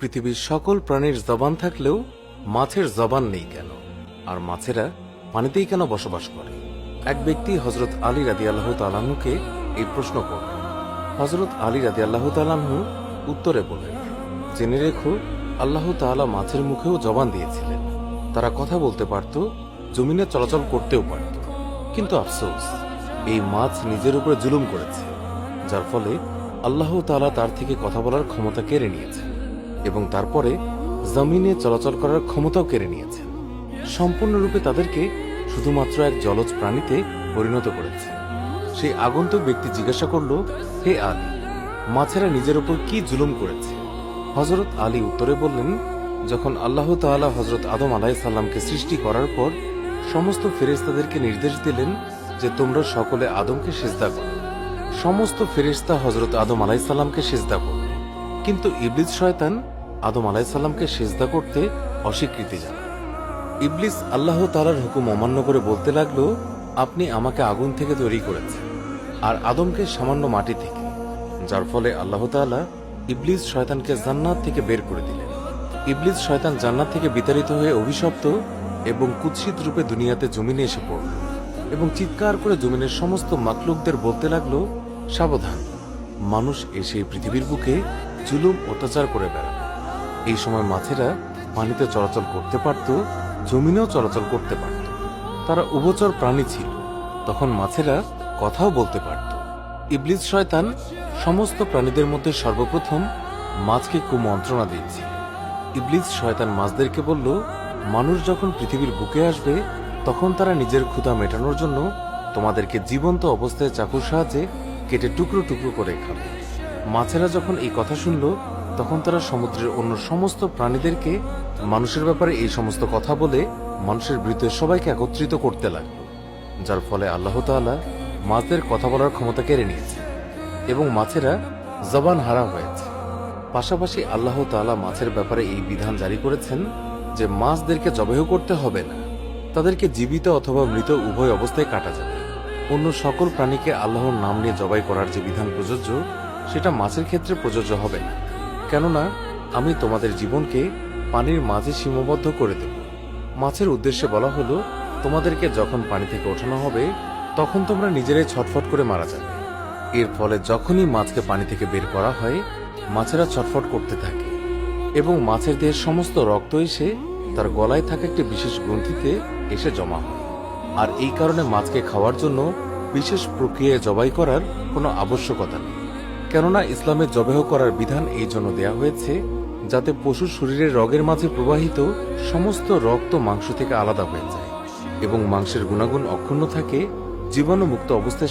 পৃথিবীর সকল প্রাণীর জবান থাকলেও মাছের জবান নেই কেন? আর মাছেরা পানিতেই কেন বসবাস করে? এক ব্যক্তি হজরত আলী রাদি আল্লাহ তালাহুকে এই প্রশ্ন করলেন। হজরত আলী রাদি আল্লাহ তালাহু উত্তরে বলেন জেনে রেখো, আল্লাহ তাআলা মাছের মুখেও জবান দিয়েছিলেন। তারা কথা বলতে পারত, জমিনে চলাচল করতেও পারত। কিন্তু আফসোস, এই মাছ নিজের উপরে জুলুম করেছে, যার ফলে আল্লাহ তাআলা তার থেকে কথা বলার ক্ষমতা কেড়ে নিয়েছেন এবং তারপরে জমিনে চলাচল করার ক্ষমতাও কেড়ে নিয়েছেন সম্পূর্ণরূপে তাদেরকে শুধুমাত্র এক জলজ প্রাণীতে পরিণত করেছে। সেই আগন্তুক ব্যক্তি জিজ্ঞাসা করল, হে আলী, মাছেরা নিজের উপর কি জুলুম করেছে? হজরত আলী উত্তরে বললেন, যখন আল্লাহ তাআলা হজরত আদম আলাহ সাল্লামকে সৃষ্টি করার পর সমস্ত ফেরেশতাদেরকে নির্দেশ দিলেন যে তোমরা সকলে আদমকে সেজদা করো। সমস্ত ফেরেশতা হজরত আদম আলাহ সাল্লামকে সেজদা করল কিন্তু ইবলিস শয়তান আদম আলাহ সাল্লামকে সেজদা করতে অস্বীকৃতি জানায়। ইবলিস আল্লাহ তালার হুকুম অমান্য করে বলতে লাগল, আপনি আমাকে আগুন থেকে তৈরি করেছেন আর আদমকে সামান্য মাটি থেকে। যার ফলে আল্লাহ তাআলা ইবলিস শয়তানকে জান্নাত থেকে বের করে দিলেন। ইবলিস শয়তান জান্নাত থেকে বিতাড়িত হয়ে অভিশপ্ত এবং কুৎসিত রূপে দুনিয়াতে জমিনে এসে পড়ল এবং চিৎকার করে জমিনের সমস্ত মাকলুকদের বলতে লাগল, সাবধান, মানুষ এসে পৃথিবীর বুকে জুলুম, অত্যাচার করে বেড়াবে। এই সময় মাছেরা পানিতে চলাচল করতে পারত, জমিনেও চলাচল করতে পারত। তারা উভচর প্রাণী ছিল। তখন মাছেরা কথাও বলতে পারত। ইবলিস শয়তান সমস্ত প্রাণীদের মধ্যে সর্বপ্রথম মাছকে কুমন্ত্রণা দিয়েছে ইবলিস শয়তান মাছদেরকে বলল, মানুষ যখন পৃথিবীর বুকে আসবে, তখন তারা নিজের ক্ষুধা মেটানোর জন্য তোমাদেরকে জীবন্ত অবস্থায় চাকুর সাহায্যে কেটে টুকরো টুকরো করে খাবে। মাছেরা যখন এই কথা শুনল, তখন তারা সমুদ্রের অন্য সমস্ত প্রাণীদেরকে মানুষের ব্যাপারে এই সমস্ত কথা বলে মানুষের বিরুদ্ধে সবাইকে একত্রিত করতে লাগল, যার ফলে আল্লাহ তাআলা মাছদের কথা বলার ক্ষমতা কেড়ে নিয়েছে এবং মাছেরা জবান হারা হয়েছে। পাশাপাশি আল্লাহ তাআলা মাছের ব্যাপারে এই বিধান জারি করেছেন যে মাছদেরকে জবেহ করতে হবে না, তাদেরকে জীবিত অথবা মৃত উভয় অবস্থায় কাটা যাবে। অন্য সকল প্রাণীকে আল্লাহর নাম নিয়ে জবাই করার যে বিধান প্রযোজ্য সেটা মাছের ক্ষেত্রে প্রযোজ্য হবে না। কেননা, আমি তোমাদের জীবনকে পানির মাঝে সীমাবদ্ধ করে দেব। মাছের উদ্দেশ্যে বলা হলো, তোমাদেরকে যখন পানি থেকে ওঠানো হবে, তখন তোমরা নিজেরাই ছটফট করে মারা যাবে। এর ফলে যখনই মাছকে পানি থেকে বের করা হয়, মাছেরা ছটফট করতে থাকে এবং মাছের দেহের সমস্ত রক্ত এসে তার গলায় থাকা একটি বিশেষ গ্রন্থিতে এসে জমা হয়। আর এই কারণে মাছকে খাওয়ার জন্য বিশেষ প্রক্রিয়ায় জবাই করার কোনো আবশ্যকতা নেই। কেননা ইসলামে জবেহ করার বিধান এই জন্য দেয়া হয়েছে যাতে পশুর শরীরের রগের মাঝে প্রবাহিত সমস্ত রক্ত মাংস থেকে আলাদা হয়ে যায় এবং মাংসের গুণাগুণ অক্ষুণ্ণ থাকে, জীবাণুমুক্ত অবস্থায়